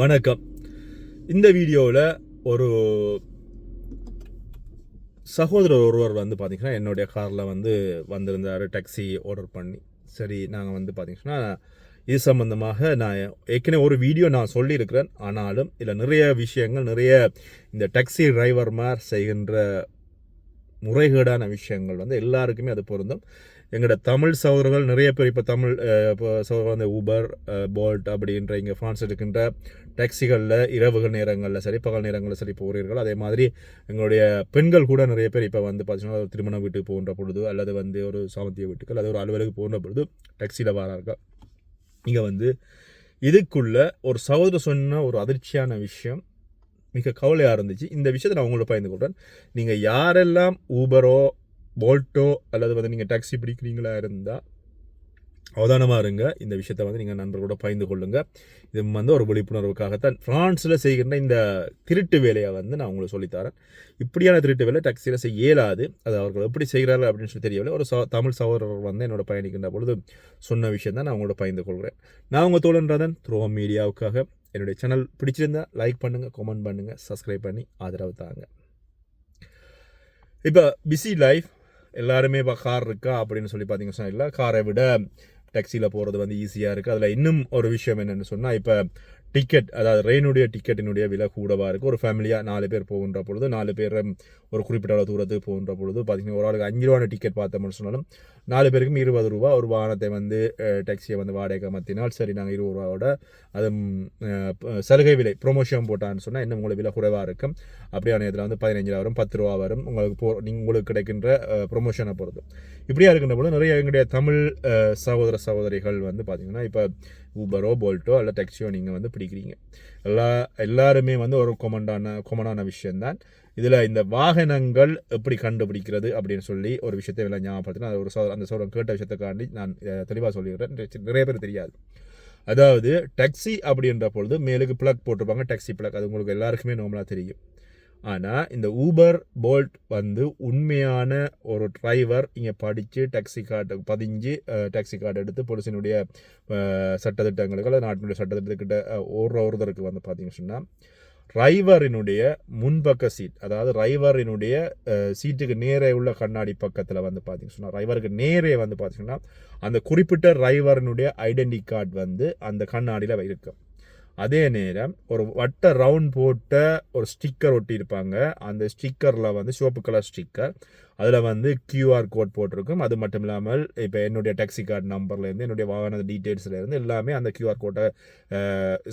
வணக்கம். இந்த வீடியோவில் ஒரு சகோதரர் ஒருவர் வந்து பார்த்தீங்கன்னா என்னுடைய காரில் வந்து வந்திருந்தார் டாக்ஸி ஆர்டர் பண்ணி. சரி நாங்கள் வந்து பார்த்திங்கன்னா இது சம்மந்தமாக நான் ஏற்கனவே ஒரு வீடியோ நான் சொல்லியிருக்கிறேன். ஆனாலும் இதில் நிறைய விஷயங்கள் நிறைய இந்த டாக்ஸி டிரைவர்மார் செய்கின்ற முறைகேடான விஷயங்கள் வந்து எல்லாருக்குமே அது பொருந்தும். எங்களோட தமிழ் சகோதரர்கள் நிறைய பேர் இப்போ தமிழ் இப்போ சகோதரர்கள் வந்து ஊபர் போல்ட் அப்படின்ற இங்கே ஃப்ரான்ஸ் இருக்கின்ற டாக்ஸிகளில் இரவுகள் நேரங்களில் சரி பகல் நேரங்களில் சரி போகிறீர்கள் அதே மாதிரி எங்களுடைய பெண்கள் கூட நிறைய பேர் இப்போ வந்து பார்த்தீங்கன்னா ஒரு திருமண வீட்டுக்கு போகின்ற பொழுது அல்லது வந்து ஒரு சாமத்திய வீட்டுக்கு அல்லது ஒரு அலுவலகம் போகின்ற பொழுது டாக்ஸியில் வரார்கள். இங்கே வந்து இதுக்குள்ள ஒரு சகோதரர் சொன்ன ஒரு அதிர்ச்சியான விஷயம் மிக கவலையாக இருந்துச்சு. இந்த விஷயத்தை நான் உங்களை பயந்து கொள்கிறேன் நீங்கள் யாரெல்லாம் ஊபரோ போல்ட்டோ அல்லது வந்து நீங்கள் டாக்ஸி பிடிக்கிறீங்களா இருந்தால் அவதானமாக இருங்க. இந்த விஷயத்தை வந்து நீங்கள் நண்பர்களோட பகிர்ந்து கொள்ளுங்கள் இது வந்து ஒரு விழிப்புணர்வுக்காகத்தான். ஃப்ரான்ஸில் செய்கின்ற இந்த திருட்டு வேலையை வந்து நான் உங்களுக்கு சொல்லித்தரேன். இப்படியான திருட்டு வேலை டாக்ஸியில் செய்ய இயலாது அது அவர்கள் எப்படி செய்கிறார்கள் அப்படின்னு சொல்லி தெரியவில்லை. ஒரு சோ தமிழ் சகோதரர் வந்து என்னோட பயணிக்கின்ற பொழுது சொன்ன விஷயம் தான் நான் உங்களோட பகிர்ந்து கொள்கிறேன். நான் உங்கள் தோழன்றதன் த்ரோ மீடியாவுக்காக என்னுடைய சேனல் பிடிச்சிருந்தா லைக் பண்ணுங்கள் கமெண்ட் பண்ணுங்கள் சப்ஸ்கிரைப் பண்ணி ஆதரவு தாங்க. இப்போ பிஸி லைஃப் எல்லாருமே இப்போ கார் இருக்கா அப்படின்னு சொல்லி பார்த்தீங்கன்னா சொன்னால் இல்லை காரை விட டாக்ஸியில் போகிறது வந்து ஈஸியாக இருக்குது அதில் இன்னும் ஒரு விஷயம் என்னென்னு சொன்னால் இப்போ டிக்கெட் அதாவது ரெயினுடைய டிக்கெட்டினுடைய விலை கூடவாக இருக்குது ஒரு ஃபேமிலியாக நாலு பேர் போகின்ற பொழுது நாலு பேர் ஒரு குறிப்பிட்ட தூரத்துக்கு போகின்ற பொழுது பார்த்திங்கன்னா ஒரு ஆளுக்கு அஞ்சு ரூபான டிக்கெட் பார்த்தோம்னு சொன்னாலும் நாலு பேருக்கும் இருபது ரூபா ஒரு வாகனத்தை வந்து டாக்ஸியை வந்து வாடகை மத்தினால் சரி நாங்கள் இருபது ரூபாவோட அது சலுகை விலை ப்ரொமோஷன் போட்டான்னு சொன்னால் இன்னும் உங்களுக்கு விலை குறைவாக இருக்கும். அப்படியான இதில் வந்து பதினஞ்சு ரூபா வரும் பத்து ரூபா வரும். உங்களுக்கு போ நீங்கள் உங்களுக்கு கிடைக்கின்ற ப்ரொமோஷனை பொறுத்து. இப்படியா இருக்கின்ற பொழுது நிறைய எங்களுடைய தமிழ் சகோதர சகோதரிகள் வந்து பார்த்தீங்கன்னா இப்போ ஊபரோ போல்ட்டோ அல்ல டாக்ஸியோ நீங்கள் வந்து பிடிக்கிறீங்க. எல்லா எல்லாருமே வந்து ஒரு கொமண்டான கொமனான விஷயம்தான். இதில் இந்த வாகனங்கள் எப்படி கண்டுபிடிக்கிறது அப்படின்னு சொல்லி ஒரு விஷயத்தை எல்லாம் ஞாபகப்படுத்தினா அது ஒரு சோ- அந்த சோழன் கேட்ட விஷயத்துக்காண்டி நான் தெளிவாக சொல்லிடுறேன். நிறைய- பேர் தெரியாது. அதாவது டாக்ஸி அப்படின்ற பொழுது மேலுக்கு பிளக் போட்டிருப்பாங்க. டாக்ஸி பிளக் அது உங்களுக்கு எல்லாருக்குமே நார்மலாக தெரியும். ஆனால் இந்த ஊபர் போல்ட் வந்து உண்மையான ஒரு டிரைவர் இங்கே படித்து டாக்ஸி கார்டு பதிஞ்சு டாக்ஸி கார்டு எடுத்து போலீஸினுடைய சட்டத்திட்டங்களுக்கு அல்லது நாட்டினுடைய சட்டத்திட்டத்துக்கிட்ட ஒரு ஒருத்தருக்கு வந்து பார்த்தீங்கன்னு சொன்னால் டிரைவரினுடைய முன்பக்க சீட் அதாவது டிரைவரினுடைய சீட்டுக்கு நேரே உள்ள கண்ணாடி பக்கத்தில் வந்து பார்த்தீங்கன்னா சொன்னால் டிரைவருக்கு நேரே வந்து பார்த்தீங்கன்னா அந்த குறிப்பிட்ட டிரைவரினுடைய ஐடென்டி கார்டு வந்து அந்த கண்ணாடியில் இருக்கும் அதே நேரம் ஒரு வட்ட ரவுண்ட் போட்ட ஒரு ஸ்டிக்கர் ஒட்டியிருப்பாங்க அந்த ஸ்டிக்கரில் வந்து சிவப்பு கலர் ஸ்டிக்கர் அதில் வந்து கியூஆர் கோட் போட்டிருக்கும். அது மட்டும் இல்லாமல் இப்போ என்னுடைய டாக்ஸி கார்டு நம்பர்லேருந்து என்னுடைய வாகன டீட்டெயில்ஸ்லேருந்து எல்லாமே அந்த கியூஆர் கோட்டை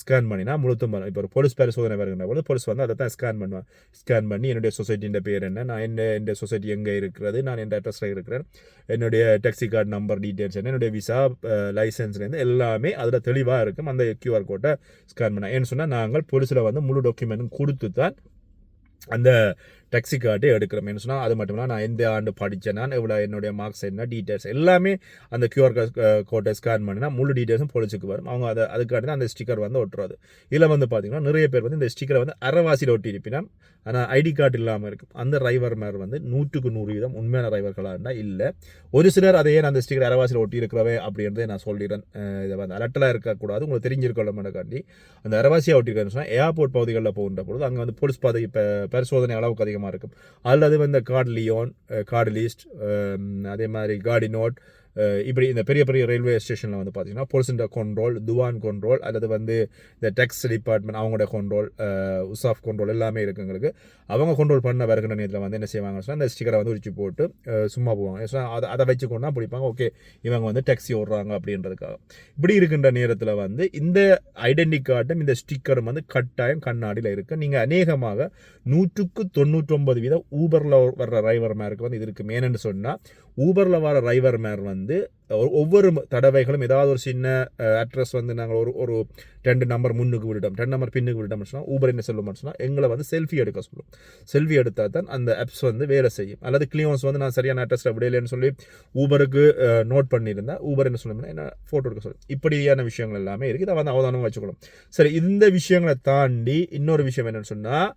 ஸ்கேன் பண்ணினா முழுத்தும் வரும். இப்போ ஒரு போலீஸ் பரிசோதனை வருகின்ற போது போலீஸ் வந்து அதை தான் ஸ்கேன் பண்ணுவேன் ஸ்கேன் பண்ணி என்னுடைய சொசைட்டியின் பேர் என்ன? நான் என்ன எந்த சொசைட்டி எங்கே இருக்கிறது? நான் எந்த அட்ரஸில் இருக்கிறேன்? என்னுடைய டாக்ஸி கார்டு நம்பர் டீட்டெயில்ஸ் என்ன? என்னுடைய விசா லைசன்ஸ்லேருந்து எல்லாமே அதில் தெளிவாக இருக்கும். அந்த கியூஆர் கோட்டை ஸ்கேன் பண்ண. ஏன்னு சொன்னால் நாங்கள் போலீஸில் வந்து முழு டாக்குமெண்ட்டும் கொடுத்து தான் அந்த டாக்ஸி கார்டு எடுக்கிறோம். என்ன சொன்னால் அது மட்டும் இல்லை நான் எந்த ஆண்டு படித்தேன் நான் எவ்வளோ என்னுடைய மார்க்ஸ் என்ன டீட்டெயில்ஸ் எல்லாமே அந்த கியூஆர் கோட்டை ஸ்கேன் பண்ணினா முழு டீட்டெயில்ஸும் போலீஸுக்கு வரும். அவங்க அதை அதுக்காண்டி தான் அந்த ஸ்டிக்கர் வந்து ஒட்டுறது. இதில் வந்து பார்த்தீங்கன்னா நிறைய பேர் வந்து இந்த ஸ்டிக்கரை வந்து அறவாசியில் ஒட்டியிருப்பினா ஆனால் ஐடி கார்டு இல்லாமல் இருக்கும். அந்த டிரைவர் மேர் வந்து நூற்றுக்கு நூறு வீதம் உண்மையான டிரைவர்களாக இருந்தால் இல்லை. ஒரு சிலர் அதையே ஏன் அந்த ஸ்டிக்கர் அறவாசியில் ஒட்டியிருக்கிறவே அப்படின்றத நான் சொல்லிடுறேன். இதை வந்து அலட்டலாக இருக்கக்கூடாது. உங்களுக்கு தெரிஞ்சிருக்கணும்னு அந்த அரவாசியாக ஒட்டிருக்காருன்னு சொன்னால் ஏர்போர்ட் பகுதிகளில் போகின்ற பொழுது அங்கே வந்து போலீஸ் பாதை இப்போ பரிசோதனை அளவுக்கு அதிகம் அதிகமாக இருக்கும். அல்லது வந்து கார்ட் லியோன் கார்ட் லிஸ்ட் அதே மாதிரி கார்டினோட் இப்படி இந்த பெரிய பெரிய ரயில்வே ஸ்டேஷனில் வந்து பார்த்தீங்கன்னா போலீஸின் கண்ட்ரோல் துவான் கண்ட்ரோல் அல்லது வந்து இந்த டெக்ஸ் டிபார்ட்மெண்ட் அவங்களோட கண்ட்ரோல் உசாஃப் கண்ட்ரோல் எல்லாமே இருக்குங்களுக்கு அவங்க கண்ட்ரோல் பண்ண வருகிற நேரத்தில் வந்து என்ன செய்வாங்கன்னு சொன்னால் அந்த ஸ்டிக்கரை வந்து உரிச்சு போட்டு சும்மா போவாங்க. அதை அதை வச்சு கொண்டா பிடிப்பாங்க. ஓகே இவங்க வந்து டெக்ஸி ஓடுறாங்க அப்படின்றதுக்காக. இப்படி இருக்கின்ற நேரத்தில் வந்து இந்த ஐடென்டி கார்டும் இந்த ஸ்டிக்கரும் வந்து கட்டாயம் கண்ணாடியில் இருக்குது நீங்கள் அநேகமாக நூற்றுக்கு தொண்ணூற்றொம்பது வீதம் ஊபரில் வர்ற டிரைவர் மேருக்கு வந்து இது இருக்குது ஏன்னு சொன்னால் ஊபரில் வர டிரைவர் மேர் வந்து ஒவ்வொரு தடவைகளும் ஏதாவது ஒரு சின்ன அட்ரஸ் வந்து நாங்கள் ஒரு ஒரு ரெண்டு நம்பர் முன்னுக்கு விட்டுட்டோம் ரெண்டு நம்பர் பின்னுக்கு விட்டுட்டோம்னு சொன்னால் ஊபர் என்ன சொல்லுவோம்னு சொன்னால் எங்களை வந்து செல்ஃபி எடுக்க சொல்லும். செல்ஃபி எடுத்தால் தான் அந்த ஆப்ஸ் வந்து வேலை செய்யும். அல்லது கிளியோன்ஸ் வந்து நான் சரியான அட்ரஸில் விடலைன்னு சொல்லி ஊபருக்கு நோட் பண்ணியிருந்தால் ஊபர் என்ன சொல்லணும்னா என்ன ஃபோட்டோ எடுக்க சொல்லும். இப்படியான விஷயங்கள் எல்லாமே இருக்குது இதை வந்து அவதானம் வச்சுக்கணும் சரி இந்த விஷயங்களை தாண்டி இன்னொரு விஷயம் என்னென்னு சொன்னால்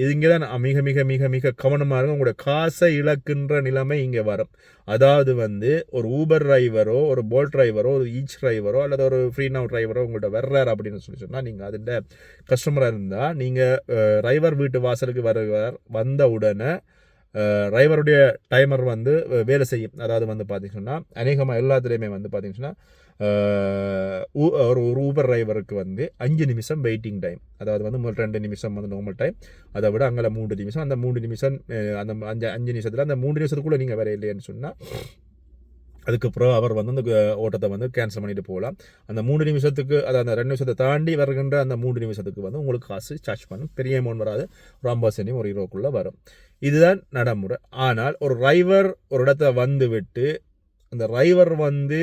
இது இங்கே தான் மிக மிக மிக மிக கவனமாக இருக்கும் உங்களோட காசை இழக்கின்ற நிலைமை இங்கே வரும். அதாவது வந்து ஒரு ஊபர் டிரைவரோ ஒரு போல்ட் டிரைவரோ ஒரு ஈச் டிரைவரோ அல்லது ஒரு ஃப்ரீ நவ் டிரைவரோ உங்கள்கிட்ட வர்றார் அப்படின்னு சொல்லி சொன்னால் நீங்கள் அதில் கஸ்டமராக இருந்தால் நீங்கள் டிரைவர் வீட்டு வாசலுக்கு வருவார் வந்த உடனே டிரைவருடைய டைமர் வந்து வேலை செய்யும். அதாவது வந்து பார்த்தீங்கன்னா அநேகமாக எல்லாத்துலேயுமே வந்து பார்த்தீங்கன்னா ஒரு ஒரு ஊபர் டிரைவருக்கு வந்து அஞ்சு நிமிஷம் வெயிட்டிங் டைம் அதாவது வந்து முதல் ரெண்டு நிமிஷம் வந்து நார்மல் டைம் அதை விட அங்கே மூன்று நிமிஷம். அந்த மூன்று நிமிஷம் அந்த அஞ்சு அஞ்சு நிமிஷத்தில் அந்த மூன்று நிமிஷத்துக்குள்ளே நீங்கள் வேற இல்லைன்னு சொன்னால் அதுக்கப்புறம் அவர் வந்து அந்த ஓட்டத்தை வந்து கேன்சல் பண்ணிட்டு போகலாம். அந்த மூணு நிமிஷத்துக்கு அதாவது அந்த ரெண்டு நிமிஷத்தை தாண்டி வருகின்ற அந்த மூணு நிமிஷத்துக்கு வந்து உங்களுக்கு காசு சார்ஜ் பண்ணும். பெரிய அமௌண்ட் வராது. ஒரு ஐம்பது சென்டியும் ஒரு இருபதுக்குள்ளே வரும். இதுதான் நடைமுறை. ஆனால் ஒரு டிரைவர் ஒரு இடத்த வந்து விட்டு அந்த டிரைவர் வந்து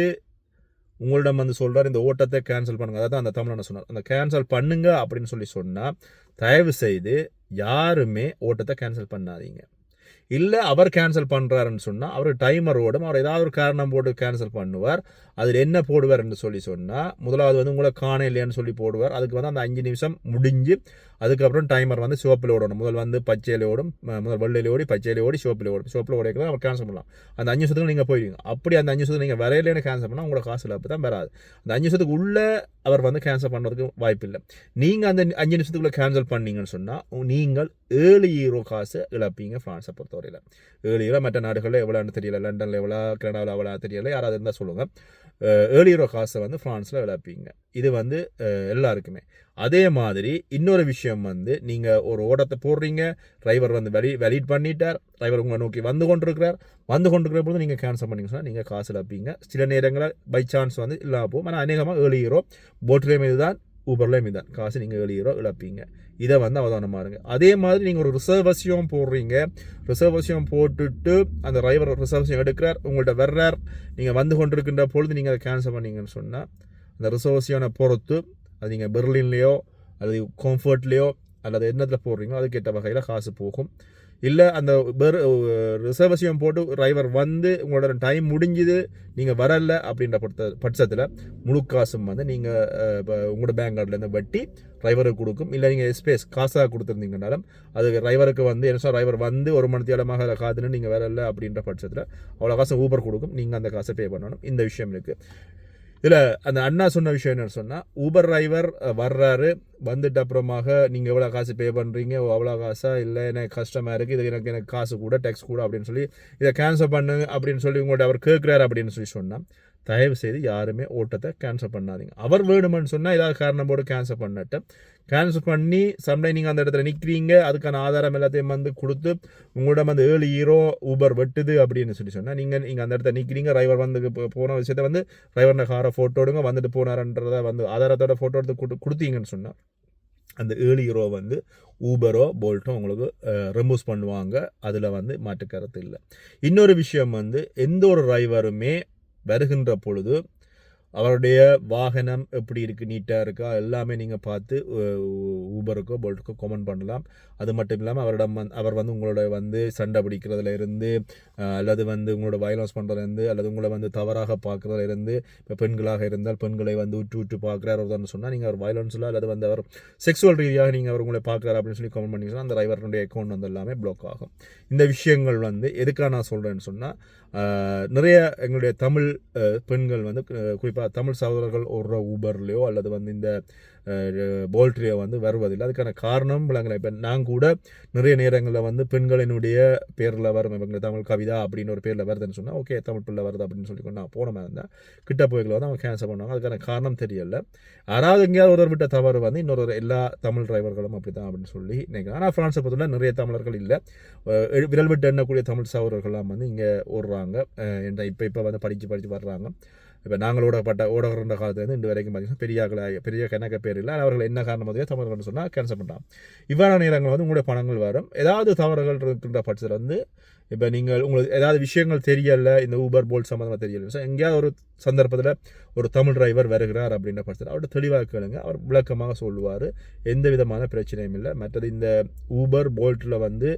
உங்களிடம் வந்து சொல்கிறார் இந்த ஓட்டத்தை கேன்சல் பண்ணுங்க. அதாவது அந்த தமிழனை சொன்னார். அந்த கேன்சல் பண்ணுங்க அப்படின்னு சொல்லி சொன்னால் தயவு செய்து யாருமே ஓட்டத்தை கேன்சல் பண்ணாதீங்க. இல்லை அவர் கேன்சல் பண்ணுறாருன்னு சொன்னால் அவர் டைமர் ஓடும் அவர் ஏதாவது ஒரு காரணம் போட்டு கேன்சல் பண்ணுவார். அதில் என்ன போடுவார்னு சொல்லி சொன்னால் முதலாவது வந்து உங்களை காண இல்லையான்னு சொல்லி போடுவார். அதுக்கு வந்து அந்த அஞ்சு நிமிஷம் முடிஞ்சு அதுக்கப்புறம் டைமர் வந்து சிவப்பில் ஓடணும். முதல் வந்து பச்சையில் ஓடும் முதல் வெள்ளையில் ஓடி பச்சையில் ஓடி சிவப்பில் ஓடும். சிவப்பில் ஓடிக்கலாம் அவர் கேன்சல் பண்ணலாம். அந்த அஞ்சு நிமிஷத்துக்கு நீங்கள் போயிடுவீங்க அப்படி அந்த அஞ்சு நிமிஷத்துக்கு நீங்கள் வரையிலேன்னு கேன்சல் பண்ணால் உங்களோட காசு இழப்பு தான் வராது. அந்த அஞ்சு நிமிஷத்துக்கு உள்ளே அவர் வந்து கேன்சல் பண்ணுறதுக்கு வாய்ப்பு இல்லை. நீங்கள் அந்த அஞ்சு நிமிஷத்துக்குள்ளே கேன்சல் பண்ணீங்கன்னு சொன்னால் நீங்கள் ஏழு ஈரோ காசு இழப்பீங்க ஃப்ரான்ஸை பொறுத்தவரையில். ஏழு ஈரோ மற்ற நாடுகளில் எவ்வளோன்னு தெரியல. லண்டனில் எவ்வளோ கனடாவில் எவ்வளோ தெரியல. யாராவது இருந்தால் சொல்லுங்கள் ஏழு ஈரோ காசை வந்து ஃப்ரான்ஸில் இழப்பீங்க. இது வந்து எல்லாருக்குமே. அதே மாதிரி இன்னொரு விஷயம் வந்து நீங்கள் ஒரு ஓட்டத்தை போடுறீங்க டிரைவர் வந்து வெளி வெளியிட் பண்ணிட்டார் டிரைவர் உங்களை நோக்கி வந்து கொண்டிருக்கிறார் வந்து கொண்டிருக்கிற பொழுது நீங்கள் கேன்சல் பண்ணிங்க சொன்னால் நீங்கள் காசு இழப்பீங்க. சில நேரங்களில் பை சான்ஸ் வந்து இல்லாமல் போகும் ஆனால் அநேகமாக ஏழு ஹீரோ போட்லேயும் இதுதான் ஊபர்லேயும் இதுதான் காசு நீங்கள் ஏழு ஹீரோ இழப்பீங்க. இதை வந்து அவதானமாக இருங்க. அதே மாதிரி நீங்கள் ஒரு ரிசர்வசியம் போடுறீங்க. ரிசர்வசியம் போட்டுட்டு அந்த டிரைவர் ரிசர்வசியம் எடுக்கிறார் உங்கள்கிட்ட வர்றார் நீங்கள் வந்து கொண்டிருக்கின்ற பொழுது நீங்கள் அதை கேன்சல் பண்ணீங்கன்னு சொன்னால் அந்த ரிசர்வசியான பொறுத்து அது நீங்கள் பெர்லின்லேயோ அல்லது கம்ஃபர்ட்லேயோ அல்லது என்னத்தில் போடுறீங்களோ அதுக்கேற்ற வகையில் காசு போகும். இல்லை அந்த பெர் ரிசர்வசியம் போட்டு டிரைவர் வந்து உங்களோட டைம் முடிஞ்சுது நீங்கள் வரல அப்படின்ற பட்ச பட்சத்தில் முழு காசும் வந்து நீங்கள் உங்களோட பேங்க் கார்டுலேருந்து வட்டி டிரைவருக்கு கொடுக்கும். இல்லை நீங்கள் ஸ்பேஸ் காசாக கொடுத்துருந்தீங்கனாலும் அது டிரைவருக்கு வந்து என்ன டிரைவர் வந்து ஒரு மணி தேடமாக அதை காத்துன்னு நீங்கள் வரல அப்படின்ற பட்சத்தில் அவ்வளோ காசு ஊபர் கொடுக்கும். நீங்கள் அந்த காசை பே பண்ணணும். இந்த விஷயம் இருக்குது இதில் அந்த அண்ணா சொன்ன விஷயம் என்னன்னு சொன்னால் ஊபர் டிரைவர் வர்றாரு வந்துட்டு அப்புறமாக நீங்கள் எவ்வளோ காசு பே பண்ணுறீங்க அவ்வளோ காசா? இல்லை எனக்கு கஷ்டமாக இருக்குது இது எனக்கு எனக்கு காசு கூட டேக்ஸ் கூட அப்படின்னு சொல்லி இதை கேன்சல் பண்ணுங்க அப்படின்னு சொல்லி உங்கள்கிட்ட அவர் கேட்குறாரு அப்படின்னு சொல்லி சொன்னால் தயவு செய்து யாருமே ஓட்டத்தை கேன்சல் பண்ணாதீங்க. அவர் வேணுமென்னு சொன்னால் ஏதாவது காரணம் போட்டு கேன்சல் பண்ணட்டும். கேன்சல் பண்ணி சம்டைம் நீங்கள் அந்த இடத்துல நிற்கிறீங்க அதுக்கான ஆதாரம் எல்லாத்தையும் வந்து கொடுத்து உங்களோட வந்து ஏழு ஹீரோ ஊபர் வெட்டுது அப்படின்னு சொல்லி சொன்னால் நீங்கள் நீங்கள் அந்த இடத்துல நிற்கிறீங்க டிரைவர் வந்து போன விஷயத்தை வந்து டிரைவர் காரை ஃபோட்டோ எடுங்க வந்துட்டு போனாரன்றதை வந்து ஆதாரத்தோட ஃபோட்டோ எடுத்து கொடு கொடுத்தீங்கன்னு சொன்னால் அந்த ஏழு ஹீரோ வந்து ஊபரோ போல்ட்டோ உங்களுக்கு ரிமூவ் பண்ணுவாங்க. அதில் வந்து மாற்று கருத்து இல்லை. இன்னொரு விஷயம் வந்து எந்த ஒரு டிரைவருமே வருகின்ற பொழுது அவருடைய வாகனம் எப்படி இருக்குது நீட்டாக இருக்கா எல்லாமே நீங்கள் பார்த்து ஊபருக்கோ போல்ட்டுக்கோ கமெண்ட் பண்ணலாம். அது மட்டும் இல்லாமல் அவரிடம் வந் அவர் வந்து உங்களோட வந்து சண்டை பிடிக்கிறதுல இருந்து அல்லது வந்து உங்களோட வயலன்ஸ் பண்ணுறதுலேருந்து அல்லது உங்களை வந்து தவறாக பார்க்குறதுலேருந்து இப்போ பெண்களாக இருந்தால் பெண்களை வந்து உற்று உற்று பார்க்குறாரு ஒருத்தர் சொன்னால் நீங்கள் அவர் வயலன்ஸில் அல்லது வந்து அவர் செக்ஸுவல் ரீதியாக நீங்கள் அவர் உங்களை பார்க்குறாரு அப்படின்னு சொல்லி கமெண்ட் பண்ணிங்கன்னா அந்த டிரைவருடைய அக்கௌண்ட் வந்து எல்லாமே பிளாக் ஆகும். இந்த விஷயங்கள் வந்து எதுக்காக நான் சொல்கிறேன்னு சொன்னால் நிறைய எங்களுடைய தமிழ் பெண்கள் வந்து குறிப்பாக தமிழ் சகோதரர்கள் ஓடுற ஊபர்லேயோ அல்லது வந்து இந்த போல்ட்ரியோ வந்து வருவதில்லை. அதுக்கான காரணம் விளங்கலை. இப்போ நான் கூட நிறைய நேரங்களில் வந்து பெண்களினுடைய பேரில் வரும் எங்கள் தமிழ் கவிதை அப்படின்னு ஒரு பேரில் வருதுன்னு சொன்னால் ஓகே தமிழ் பிள்ளை வருது? அப்படின்னு சொல்லி கொண்டு நான் போன மாதிரி இருந்தேன் கிட்ட போய்களை வந்து அவங்க கேன்சல் பண்ணுவாங்க. அதுக்கான காரணம் தெரியல. யாராவது எங்கேயாவது ஒருவர் விட்ட தவறு வந்து இன்னொரு எல்லா தமிழ் டிரைவர்களும் அப்படி தான் அப்படின்னு சொல்லி நினைக்கிறேன் ஆனால் ஃப்ரான்ஸை பொறுத்தவரை நிறைய தமிழர்கள் இல்லை. விரல் விட்டு எண்ணக்கூடிய தமிழ் சகோதரர்கள்லாம் வந்து இங்கே ஓடுறாங்க. என்ற இப்போ இப்போ வந்து படித்து படித்து வர்றாங்க. இப்போ நாங்கள் ஓடப்பட்ட ஓடுகிற காலத்துலேருந்து இன்று வரைக்கும் பார்த்தீங்கன்னா பெரிய பெரிய கணக்க பேர் இல்லை. அவர்கள் என்ன காரணமாக தமிழர்கள் சொன்னால் கேன்சல் பண்ணுறாங்க இவ்வாறான நேரங்கள் வந்து உங்களுடைய பணங்கள் வரும். ஏதாவது தவறுகள் இருக்கின்ற பட்சத்தில் வந்து இப்போ நீங்கள் உங்களுக்கு ஏதாவது விஷயங்கள் தெரியல இந்த ஊபர் போல்ட் சம்மந்தமாக தெரியல ஸோ எங்கேயாவது ஒரு சந்தர்ப்பத்தில் ஒரு தமிழ் டிரைவர் வருகிறார் அப்படின்ற பட்சத்தில் அவர்கிட்ட தெளிவாக கேளுங்க. அவர் விளக்கமாக சொல்லுவார். எந்த விதமான பிரச்சனையும் இல்லை. மற்றது இந்த ஊபர் போல்ட்டில் வந்து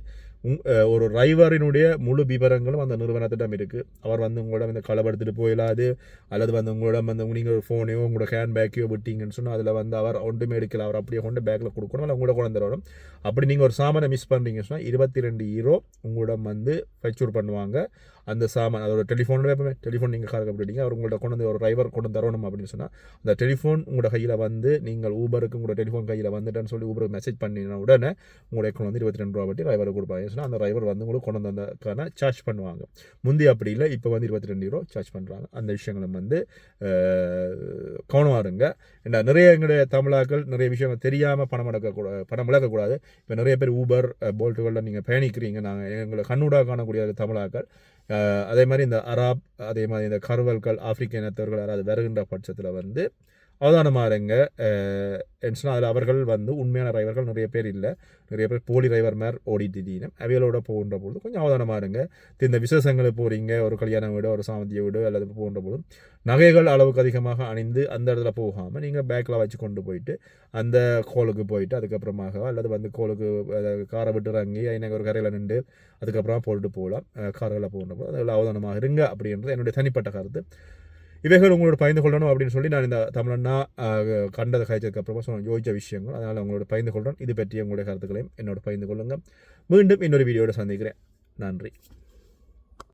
ஒரு டிரைவரினுடைய முழு விவரங்களும் அந்த நிறுவனத்திடம் இருக்குது அவர் வந்து உங்களிடம் இந்த களப்படுத்திட்டு போயிடாது அல்லது வந்து உங்களிடம் வந்து நீங்கள் ஒரு ஃபோனையோ உங்களோட ஹேண்ட் பேக்கையோ விட்டீங்கன்னு சொன்னால் அதில் வந்து அவர் ஒன்றுமே எடுக்கல. அவர் அப்படியே கொண்டு பேக்கில் கொடுக்கணும். இல்லை உங்களோட கொண்டு வரணும் அப்படி நீங்கள் ஒரு சாமானை மிஸ் பண்ணுறீங்கன்னு சொன்னால் இருபத்தி ரெண்டு ஹீரோ உங்களிடம் வந்து ஃபெச்சூர் பண்ணுவாங்க. அந்த சாமான் அதோட டெலிஃபோனில் எப்பவுமே டெலிஃபோன் நீங்கள் கார் விட்டுட்டீங்க அவர் உங்கள்ட்ட கொண்டு வந்து ஒரு டிரைவர் கொண்டு வந்து தரணும் அப்படின்னு சொன்னால் அந்த டெலிஃபோன் உங்களோட கையில் வந்து நீங்கள் ஊபருக்கு உங்களோட டெலிஃபோன் கையில் வந்துட்டேன்னு சொல்லி ஊபருக்கு மெசேஜ் பண்ணின உடனே உங்களுடைய அக்கௌண்ட் வந்து இருபத்தி ரெண்டு ரூபா வட்டி டிரைவருக்கு கொடுப்பாங்க. சொன்னால் அந்த டிரைவர் வந்து உங்களுக்கு கொண்டு வந்ததுக்கான சார்ஜ் பண்ணுவாங்க. முந்தி அப்படி இல்லை இப்போ வந்து இருபத்தி ரெண்டு ரூபா சார்ஜ் பண்ணுறாங்க அந்த விஷயங்களும் வந்து அஹ், கவனமா இருங்க. ஏன்னா நிறைய எங்களுடைய தமிழாக்கள் நிறைய விஷயங்கள் தெரியாமல் பணம் அடக்கக்கூடாது பணம் இழக்கக்கூடாது இப்போ நிறைய பேர் ஊபர் போல்ட்டுகளில் நீங்கள் பயணிக்கிறீங்க. நாங்கள் எங்களை கண்ணூடாக காணக்கூடிய தமிழாக்கள். அதே மாதிரி இந்த அராப் அதே மாதிரி இந்த கருவல்கள் ஆப்பிரிக்க இனத்தவர்கள் யாராவது வருகின்ற பட்சத்தில் வந்து அவதானமாக இருங்க சொன்னால் அதில் அவர்கள் வந்து உண்மையான டிரைவர்கள் நிறைய பேர் இல்லை. நிறைய பேர் போலி டிரைவர் மேர் ஓடிட்டு தீனம் அவைகளோட போகின்ற பொழுது கொஞ்சம் அவதானமாக இருங்க இந்த விசேஷங்களுக்கு போகிறீங்க ஒரு கல்யாண வீடு ஒரு சாமந்திய வீடு அல்லது போகின்ற பொழுது நகைகள் அளவுக்கு அதிகமாக அணிந்து அந்த இடத்துல போகாமல் நீங்கள் பேக்கில் வச்சு கொண்டு போயிட்டு அந்த கோலுக்கு போயிட்டு அதுக்கப்புறமாக அல்லது வந்து கோலுக்கு காரை விட்டு இறங்கி எனக்கு ஒரு கரையில் நின்று அதுக்கப்புறமா போட்டுட்டு போகலாம். கார்களில் போகின்ற போது அதில் அவதானமாக இருங்க அப்படின்றது என்னுடைய தனிப்பட்ட கருத்து. இவைகள் உங்களோட பயந்து கொள்ளணும் அப்படின்னு சொல்லி நான் இந்த தமிழன்னா கண்டதை கழிச்சதுக்கு அப்புறமா சொன்ன யோசிச்ச விஷயங்கள். அதனால் உங்களோட பயந்து கொள்கிறேன் இது பற்றி உங்களுடைய கருத்துக்களையும் என்னோட பயந்து கொள்ளுங்கள் மீண்டும் இன்னொரு வீடியோட சந்திக்கிறேன். நன்றி.